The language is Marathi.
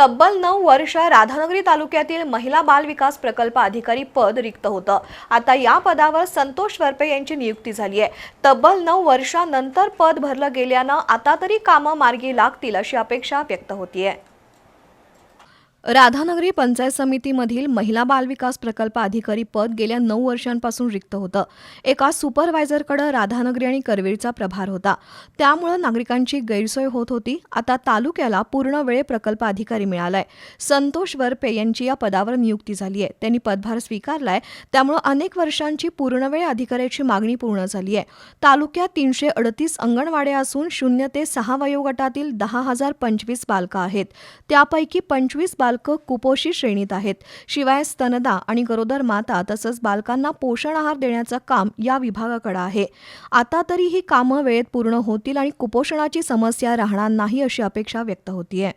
तब्बल नऊ वर्ष राधानगरी तालुक्यातील महिला बाल विकास प्रकल्प अधिकारी पद रिक्त होतं. आता या पदावर संतोष वरपे यांची नियुक्ती झाली आहे. तब्बल नऊ वर्षानंतर पद भरलं गेल्यानं आता तरी कामं मार्गी लागतील अशी अपेक्षा व्यक्त होतीये. राधानगरी पंचायत समितीमधील महिला बाल विकास प्रकल्प अधिकारी पद गेल्या नऊ वर्षांपासून रिक्त होतं. एका सुपरवायझरकडे राधानगरी आणि करवीरचा प्रभार होता. त्यामुळं नागरिकांची गैरसोय होत होती. आता तालुक्याला पूर्ण वेळ प्रकल्प अधिकारी मिळालाय. संतोष वरपे यांची या पदावर नियुक्ती झाली आहे त्यांनी पदभार स्वीकारलाय. त्यामुळं अनेक वर्षांची पूर्णवेळ अधिकाऱ्याची मागणी पूर्ण झाली आहे तालुक्यात तीनशे अडतीस अंगणवाड्या असून शून्य ते सहा वयोगटातील दहा हजार पंचवीस बालकं आहेत. त्यापैकी पंचवीस बालकं कुपोषित श्रेणीत आहेत. शिवाय स्तनदा आणि गरोदर माता तसंच बालकांना पोषण आहार देण्याचं काम या विभागाकडे आहे. आता तरी ही कामं वेळेत पूर्ण होतील आणि कुपोषणाची समस्या राहणार नाही अशी अपेक्षा व्यक्त होतीये.